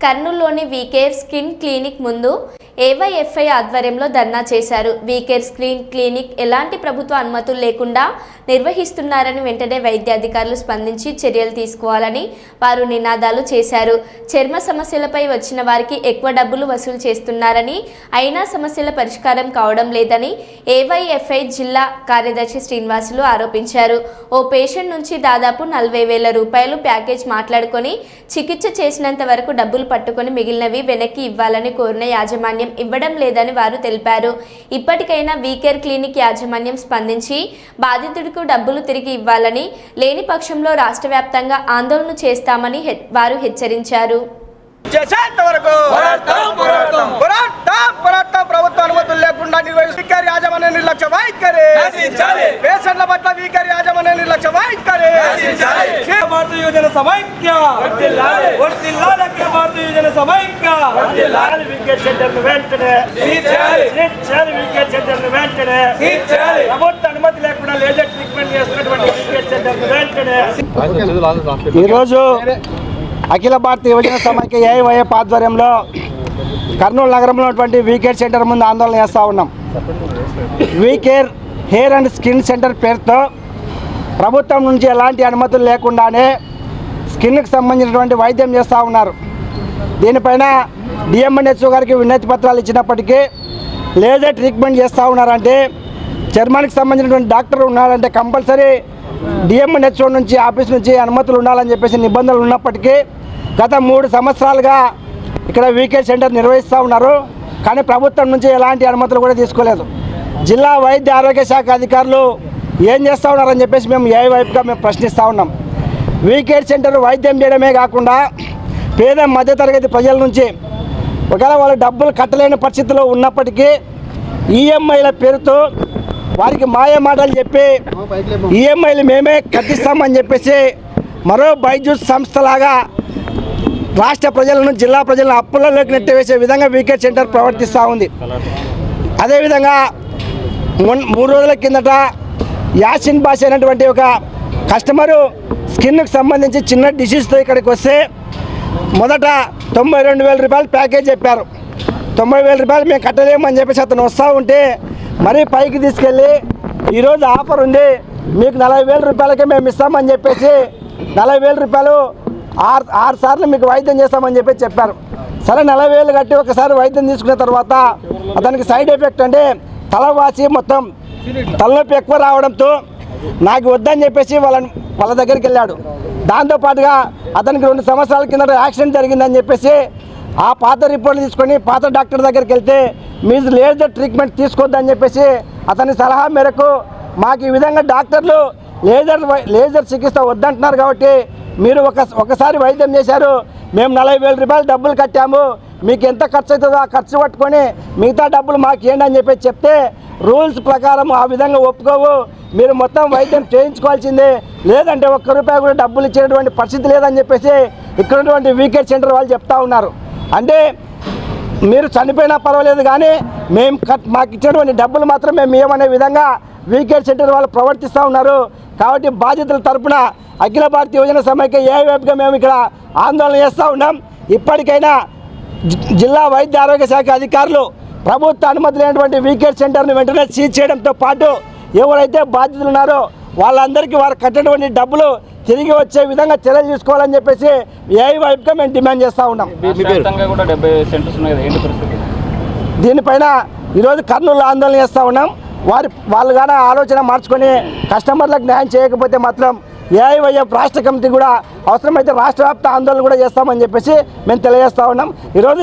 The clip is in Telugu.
కర్నూలులోని వీకేర్ స్కిన్ క్లినిక్ ముందు ఏవైఎఫ్ఐ ఆధ్వర్యంలో ధర్నా చేశారు. వీకేర్ స్క్రీన్ క్లినిక్ ఎలాంటి ప్రభుత్వ అనుమతులు లేకుండా నిర్వహిస్తున్నారని వెంటనే వైద్యాధికారులు స్పందించి చర్యలు తీసుకోవాలని వారు నినాదాలు చేశారు. చర్మ సమస్యలపై వచ్చిన వారికి ఎక్కువ డబ్బులు వసూలు చేస్తున్నారని అయినా సమస్యల పరిష్కారం కావడం లేదని ఏవైఎఫ్ఐ జిల్లా కార్యదర్శి శ్రీనివాసులు ఆరోపించారు. ఓ పేషెంట్ నుంచి దాదాపు నలభై వేల రూపాయలు ప్యాకేజ్ మాట్లాడుకొని చికిత్స చేసినంత వరకు డబ్బులు పట్టుకొని మిగిలినవి వెనక్కి ఇవ్వాలని కోరిన యాజమాన్యం ఇవ్వడం లేదని వారు తెలిపారు. ఇప్పటికైనా వీకేర్ క్లినిక్ యాజమాన్యం స్పందించి బాధితుడికి డబ్బులు తిరిగి ఇవ్వాలని లేని పక్షంలో రాష్ట్ర వ్యాప్తంగా ఆందోళన చేస్తామని వారు హెచ్చరించారు చేసేంత వరకు పోరాడతాం, పోరాడతాం. పోరాటం పోరాటం ప్రభుత్వ అనుమతులు లేకుండా నిర్వహిస్తారు యాజమాన్య నిర్లక్ష్య వైఖరి నశించాలి. పేషెంట్ల పట్ల వీకర్ యాజమాన్య నిర్లక్ష్య వైఖరి యువజన సమైక్య వర్ధిల్లాలి. వర్ధిల్లాలి అఖిల భారతీయ యువజన. వికెట్ సెంటర్ను వెంటనే వికెట్ సెంటర్ను వెంటనే చేయాలి. ప్రభుత్వ అనుమతి లేకుండా లేజర్ ట్రీట్మెంట్ చేస్తున్నటువంటి వికెట్ సెంటర్ను వెంటనే ఈరోజు అఖిల భారతీయ యువజన సమైక్య ఏఐవైఎఫ్ ఆధ్వర్యంలో కర్నూలు నగరంలో ఉన్నటువంటి వీకేర్ సెంటర్ ముందు ఆందోళన చేస్తూ ఉన్నాం We Care hair and skin centre పేరుతో ప్రభుత్వం నుంచి ఎలాంటి అనుమతులు లేకుండానే స్కిన్కి సంబంధించినటువంటి వైద్యం చేస్తూ ఉన్నారు. దీనిపైన డిఎంఎన్హెచ్ఓ గారికి వినతి పత్రాలు ఇచ్చినప్పటికీ లేజర్ ట్రీట్మెంట్ చేస్తూ ఉన్నారంటే చర్మానికి సంబంధించినటువంటి డాక్టర్ ఉన్నారంటే కంపల్సరీ డిఎంఎన్హెచ్ఓ నుంచి ఆఫీస్ నుంచి అనుమతులు ఉండాలని చెప్పేసి నిబంధనలు ఉన్నప్పటికీ గత మూడు సంవత్సరాలుగా ఇక్కడ వీకే సెంటర్ నిర్వహిస్తూ ఉన్నారు. కానీ ప్రభుత్వం నుంచి ఎలాంటి అనుమతులు కూడా తీసుకోలేదు. జిల్లా వైద్య ఆరోగ్య శాఖ అధికారులు ఏం చేస్తూ ఉన్నారని చెప్పేసి మేము ఏ వైపుగా మేము ప్రశ్నిస్తూ ఉన్నాం. వీకేర్ సెంటర్ వైద్యం చేయడమే కాకుండా పేద మధ్యతరగతి ప్రజల నుంచి ఒకవేళ వాళ్ళు డబ్బులు కట్టలేని పరిస్థితిలో ఉన్నప్పటికీ ఈఎంఐల పేరుతో వారికి మాయ మాటలు చెప్పి ఈఎంఐలు మేమే కట్టిస్తామని చెప్పేసి మరో బైజూస్ సంస్థలాగా రాష్ట్ర ప్రజలను జిల్లా ప్రజలను అప్పులలోకి నెట్టివేసే విధంగా వీకేర్ సెంటర్ ప్రవర్తిస్తూ ఉంది. అదేవిధంగా మూడు రోజుల కిందట యాసిన్ బాష్ అనేటువంటి ఒక కస్టమరు స్కిన్కు సంబంధించి చిన్న డిసీజ్తో ఇక్కడికి వస్తే మొదట తొంభై రెండు వేల రూపాయలు ప్యాకేజ్ చెప్పారు. తొంభై వేల రూపాయలు మేము కట్టలేమని చెప్పేసి అతను వస్తూ ఉంటే మరీ పైకి తీసుకెళ్ళి ఈరోజు ఆఫర్ ఉంది మీకు నలభై వేల రూపాయలకే మేము ఇస్తామని చెప్పేసి నలభై వేల రూపాయలు ఆరు ఆరు సార్లు మీకు వైద్యం చేస్తామని చెప్పి చెప్పారు. సరే నలభై వేలు కట్టి ఒకసారి వైద్యం తీసుకున్న తర్వాత అతనికి సైడ్ ఎఫెక్ట్ అంటే తల వాసి మొత్తం తలనొప్పి ఎక్కువ రావడంతో నాకు వద్దని చెప్పేసి వాళ్ళని వాళ్ళ దగ్గరికి వెళ్ళాడు. దాంతోపాటుగా అతనికి రెండు సంవత్సరాల కింద యాక్సిడెంట్ జరిగిందని చెప్పేసి ఆ పాత రిపోర్ట్లు తీసుకొని పాత డాక్టర్ దగ్గరికి వెళ్తే మీరు లేజర్ ట్రీట్మెంట్ తీసుకోవద్దని చెప్పేసి అతని సలహా మేరకు మాకు ఈ విధంగా డాక్టర్లు లేజర్ వై- లేజర్ చికిత్స వద్దంటున్నారు కాబట్టి మీరు ఒక ఒకసారి వైద్యం చేశారు. మేము నలభై వేల రూపాయలు డబ్బులు కట్టాము. మీకు ఎంత ఖర్చు అవుతుందో ఆ ఖర్చు పట్టుకొని మిగతా డబ్బులు మాకు ఏంటి అని చెప్పి చెప్తే రూల్స్ ప్రకారం ఆ విధంగా ఒప్పుకోవు. మీరు మొత్తం వైద్యం చేయించుకోవాల్సిందే. లేదంటే ఒక్క రూపాయి కూడా డబ్బులు ఇచ్చేటువంటి పరిస్థితి లేదని చెప్పేసి ఇక్కడ ఉన్నటువంటి వీకెట్ సెంటర్ వాళ్ళు చెప్తా ఉన్నారు. అంటే మీరు చనిపోయినా పర్వాలేదు కానీ మేము మాకు ఇచ్చినటువంటి డబ్బులు మాత్రం మేము ఇవ్వమనే విధంగా వీకేర్ సెంటర్ వాళ్ళు ప్రవర్తిస్తూ ఉన్నారు. కాబట్టి బాధ్యతల తరపున అఖిల భారతీయ యువజన సమైక్య ఏ వైపుగా మేము ఇక్కడ ఆందోళన చేస్తూ ఉన్నాం. ఇప్పటికైనా జిల్లా వైద్య ఆరోగ్య శాఖ అధికారులు ప్రభుత్వ అనుమతి లేనటువంటి వీకేర్ సెంటర్ను వెంటనే సీజ్ చేయడంతో పాటు ఎవరైతే బాధ్యతలు ఉన్నారో వాళ్ళందరికీ వారు కట్టినటువంటి డబ్బులు తిరిగి వచ్చే విధంగా చర్యలు తీసుకోవాలని చెప్పేసి ఏ వైపుగా మేము డిమాండ్ చేస్తూ ఉన్నాం. వ్యాప్తంగా కూడా డెబ్బై సెంటర్స్ ఉన్నాయి కదా ఏంటి పరిస్థితి? దీనిపైన ఈరోజు కర్నూలు ఆందోళన చేస్తూ ఉన్నాం. వారి వాళ్ళు కానీ ఆలోచన మార్చుకొని కస్టమర్లకు న్యాయం చేయకపోతే మాత్రం ఏఐవైఎఫ్ రాష్ట్ర కమిటీ కూడా అవసరమైతే రాష్ట్ర వ్యాప్త ఆందోళన కూడా చేస్తామని చెప్పేసి మేము తెలియజేస్తా ఉన్నాం. ఈరోజు